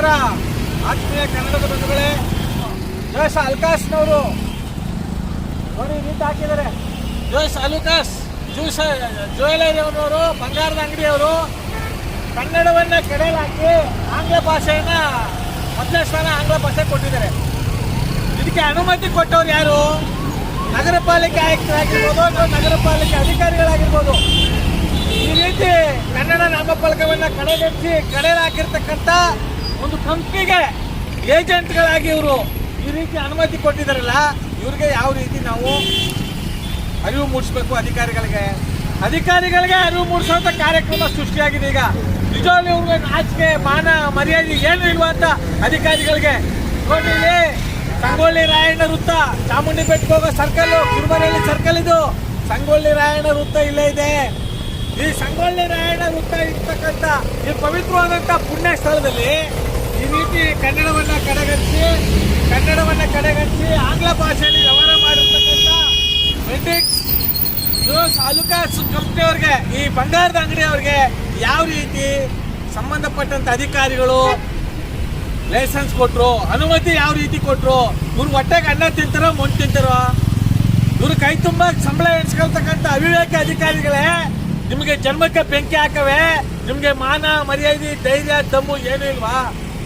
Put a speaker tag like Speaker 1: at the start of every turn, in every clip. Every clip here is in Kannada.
Speaker 1: ನಮಸ್ಕಾರ. ಆತ್ಮೀಯ ಕನ್ನಡದ ಬಂಧುಗಳೇ ಜೋಶ್ ಅಲ್ಕಾಸ್ನವರು ನೋಡಿ ನೀಟ್ ಹಾಕಿದ್ದಾರೆ. ಜೋಶ್ ಅಲುಕಾಸ್ ಜ್ಯೂಸ್ ಜ್ಯುವೆಲರಿ ಅವರವರು ಬಂಗಾರದ ಅಂಗಡಿಯವರು. ಕನ್ನಡವನ್ನು ಹಾಕಿ ಆಂಗ್ಲ ಭಾಷೆಯನ್ನ ಮೊದಲ ಸ್ಥಾನ ಆಂಗ್ಲ ಭಾಷೆ ಕೊಟ್ಟಿದ್ದಾರೆ. ಇದಕ್ಕೆ ಅನುಮತಿ ಕೊಟ್ಟವ್ರು ಯಾರು? ನಗರ ಪಾಲಿಕೆ ಆಯುಕ್ತರಾಗಿರ್ಬೋದು ಅಥವಾ ನಗರ ಪಾಲಿಕೆ ಅಧಿಕಾರಿಗಳಾಗಿರ್ಬೋದು. ಈ ರೀತಿ ಕನ್ನಡ ನಾಮಫಲಕವನ್ನ ಕಡೆಗಣಿಸಿ ಕಡೆಯಲ್ಲಿ ಒಂದು ಕಂಪ್ನಿಗೆ ಏಜೆಂಟ್ಗಳಾಗಿ ಇವರು ಈ ರೀತಿ ಅನುಮತಿ ಕೊಟ್ಟಿದ್ದಾರಲ್ಲ, ಇವ್ರಿಗೆ ಯಾವ ರೀತಿ ನಾವು ಅರಿವು ಮೂಡಿಸ್ಬೇಕು ಅಧಿಕಾರಿಗಳಿಗೆ? ಅಧಿಕಾರಿಗಳಿಗೆ ಅರಿವು ಮೂಡಿಸುವಂತ ಕಾರ್ಯಕ್ರಮ ಸೃಷ್ಟಿಯಾಗಿದೆ ಈಗ. ನಿಜವಾಗ್ಲೂ ಇವ್ರಿಗೆ ನಾಚಿಕೆ, ಮಾನ, ಮರ್ಯಾದೆ ಏನು ಇಲ್ವಾ ಅಂತ ಅಧಿಕಾರಿಗಳಿಗೆ ನೋಡಿ ಸಂಗೊಳ್ಳಿ ರಾಯಣ್ಣ ವೃತ್ತ, ಚಾಮುಂಡಿ ಬೆಟ್ಟಕ್ಕೆ ಹೋಗೋ ಸರ್ಕಲ್ ಕುರುಬರಳ್ಳಿ ಸರ್ಕಲ್ ಇದು. ಸಂಗೊಳ್ಳಿ ರಾಯಣ್ಣ ವೃತ್ತ ಇಲ್ಲೇ ಇದೆ. ಈ ಸಂಗೊಳ್ಳಿ ರಾಯಣ್ಣ ವೃತ್ತ ಇರ್ತಕ್ಕಂಥ ಈ ಪವಿತ್ರವಾದಂಥ ಪುಣ್ಯ ಸ್ಥಳದಲ್ಲಿ ಕನ್ನಡವನ್ನ ಕಡೆಗಣಿಸಿ ಕನ್ನಡವನ್ನು ಕಡೆಗಣಿಸಿ ಆಂಗ್ಲ ಭಾಷೆಯಲ್ಲಿ ವ್ಯವಹಾರ ಮಾಡಿರ್ತಕ್ಕಂಥ ತಾಲೂಕಾ ಜೋಸ್ ಕಂಪ್ನಿಯವ್ರಿಗೆ ಈ ಬಂಗಾರದ ಅಂಗಡಿಯವ್ರಿಗೆ ಯಾವ ರೀತಿ ಸಂಬಂಧಪಟ್ಟಂತ ಅಧಿಕಾರಿಗಳು ಲೈಸೆನ್ಸ್ ಕೊಟ್ರು, ಅನುಮತಿ ಯಾವ ರೀತಿ ಕೊಟ್ರು, ಇವ್ರು ಹೊಟ್ಟೆಗೆ ಅನ್ನ ತಿಂತಾರೋ ಮೊಂಡು ತಿಂತಾರೋ? ಇವ್ರು ಕೈ ತುಂಬ ಸಂಬಳ ಎಣಿಸ್ಕೊಳ್ತಕ್ಕಂಥ ಅವಿವೇಕ ಅಧಿಕಾರಿಗಳೇ, ನಿಮಗೆ ಜನ್ಮಕ್ಕೆ ಬೆಂಕಿ ಹಾಕವೆ, ನಿಮಗೆ ಮಾನ ಮರ್ಯಾದೆ, ಧೈರ್ಯ ತಮ್ಮು ಏನೂ ಇಲ್ವಾ?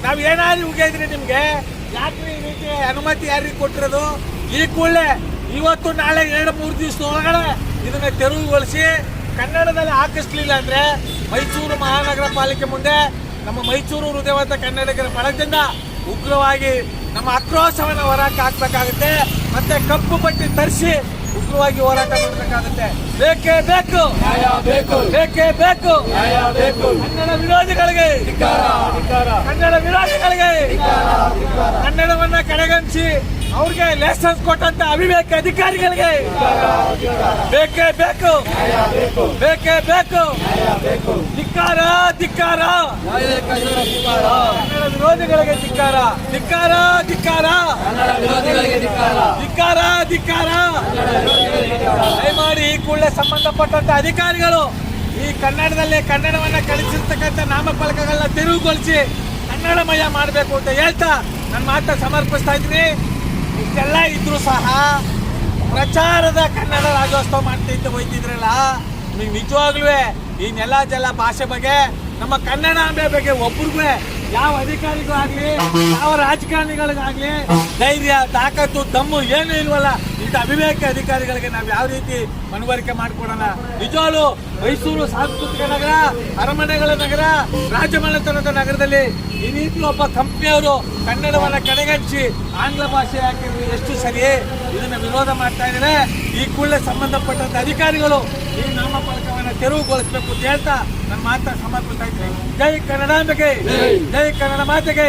Speaker 1: ನಾವ್ ಏನಾದ್ರು ಉಗಿದ್ರೆ ನಿಮ್ಗೆ? ಯಾಕೆ ಈ ರೀತಿ ಅನುಮತಿ ಯಾರಿಗೆ ಕೊಟ್ಟಿರೋದು? ಈ ಕೂಡಲೇ ಇವತ್ತು ನಾಳೆ ಎರಡು, ಮೂರು ದಿವಸ ಒಳಗಡೆ ಇದನ್ನ ತೆರವುಗೊಳಿಸಿ ಕನ್ನಡದಲ್ಲಿ ಹಾಕಿಸ್ಲಿಲ್ಲ ಅಂದ್ರೆ ಮೈಸೂರು ಮಹಾನಗರ ಪಾಲಿಕೆ ಮುಂದೆ ನಮ್ಮ ಮೈಸೂರು ಹೃದಯವಂತ ಕನ್ನಡಿಗರ ಬಳಗದಿಂದ ಉಗ್ರವಾಗಿ ನಮ್ಮ ಆಕ್ರೋಶವನ್ನು ಹೊರಕ್ಕೆ ಹಾಕ್ಬೇಕಾಗುತ್ತೆ ಮತ್ತೆ ಕಪ್ಪು ಪಟ್ಟಿ ತರಿಸಿ ಉಗ್ರವಾಗಿ ಹೋರಾಟ ಮಾಡಬೇಕಾಗುತ್ತೆ. ಬೇಕೇ ಬೇಕು.
Speaker 2: ಬೇಕು.
Speaker 1: ಬೇಕೇ ಬೇಕು.
Speaker 2: ಬೇಕು.
Speaker 1: ಕನ್ನಡ ವಿರೋಧಿಗಳಿಗೆ. ಕನ್ನಡ ವಿರೋಧಿಗಳಿಗೆ. ಕನ್ನಡವನ್ನ ಕಡೆಗಣಿಸಿ. ಅವ್ರಿಗೆ ಲೈಸೆನ್ಸ್ ಕೊಟ್ಟಂತ ಅವಿವೇಕ ಅಧಿಕಾರಿಗಳಿಗೆ. ಬೇಕೇ ಬೇಕು. ಬೇಕೇ ಬೇಕು. ಧಿಕ್ಕಾರ ಧಿಕ್ಕಾರ. ವಿರೋಧಿಗಳಿಗೆ ಧಿಕ್ಕಾರ. ಧಿಕ್ಕಾರ ಧಿಕ್ಕಾರ.
Speaker 2: ಧಿಕ್ಕಾರ
Speaker 1: ಧಿಕ್ಕಾರ. ದಯಮಾಡಿ ಈ ಕೂಡಲೇ ಸಂಬಂಧಪಟ್ಟಂತ ಅಧಿಕಾರಿಗಳು ಈ ಕನ್ನಡದಲ್ಲಿ ಕನ್ನಡವನ್ನ ಕಳಿಸಿರ್ತಕ್ಕಂಥ ನಾಮಫಲಕಗಳನ್ನ ತೆರವುಗೊಳಿಸಿ ಕನ್ನಡಮಯ ಮಾಡಬೇಕು ಅಂತ ಹೇಳ್ತಾ ನನ್ನ ಮಾತು ಸಮರ್ಪಿಸ್ತಾ ಇದ್ದೀನಿ. ಇಷ್ಟೆಲ್ಲ ಇದ್ರೂ ಸಹ ಪ್ರಚಾರದ ಕನ್ನಡ ರಾಜ್ಯೋತ್ಸವ ಮಾಡ್ತಿದ್ದು ಹೋಯ್ತಿದ್ರಲ್ಲ ನೀವು ನಿಜವಾಗ್ಲೂ ಈ ನೆಲ ಜಲ ಭಾಷೆ ಬಗ್ಗೆ, ನಮ್ಮ ಕನ್ನಡಾಂಬೆ ಬಗ್ಗೆ ಒಬ್ರಿಗೂ ಯಾವ ಅಧಿಕಾರಿಗಳಾಗ್ಲಿ ಯಾವ ರಾಜಕಾರಣಿಗಳಿಗಾಗ್ಲಿ ಧೈರ್ಯ, ತಾಕತ್ತು, ದಮ್ಮು ಏನು ಇಲ್ವಲ್ಲ. ಇಂಥ ಅವಿವೇಕ ಅಧಿಕಾರಿಗಳಿಗೆ ನಾವು ಯಾವ ರೀತಿ ಮನವರಿಕೆ ಮಾಡಿಕೊಡೋಣ? ನಿಜವಾಗ್ಲು ಮೈಸೂರು ಸಾಂಸ್ಕೃತಿಕ ನಗರ ಅರಮನೆಗಳ ನಗರ ರಾಜಮನೆತನದ ನಗರದಲ್ಲಿ ಈ ರೀತಿ ಒಬ್ಬ ಕಂಪ್ನಿಯವರು ಕನ್ನಡವನ್ನ ಕಡೆಗಣಿಸಿ ಆಂಗ್ಲ ಭಾಷೆ ಹಾಕಿದ್ರೆ ಎಷ್ಟು ಸರಿ ಇದನ್ನು ವಿರೋಧ ಮಾಡ್ತಾ ಇದ್ದಾರೆ. ಈ ಕೂಡಲೇ ಸಂಬಂಧಪಟ್ಟಂತ ಅಧಿಕಾರಿಗಳು ಈ ನಾಮಫಲಕವನ್ನು ತೆರವುಗೊಳಿಸಬೇಕು ಅಂತ ಹೇಳ್ತಾ ನನ್ನ ಮಾತ್ರ ಸಮರ್ಪಿಸ್ತಾ ಇದ್ದೀನಿ. ಜೈ ಕನ್ನಡಾಂಬೆಗೆ ಜೈ ಕನ್ನಡ ಮಾತೆಗೆ.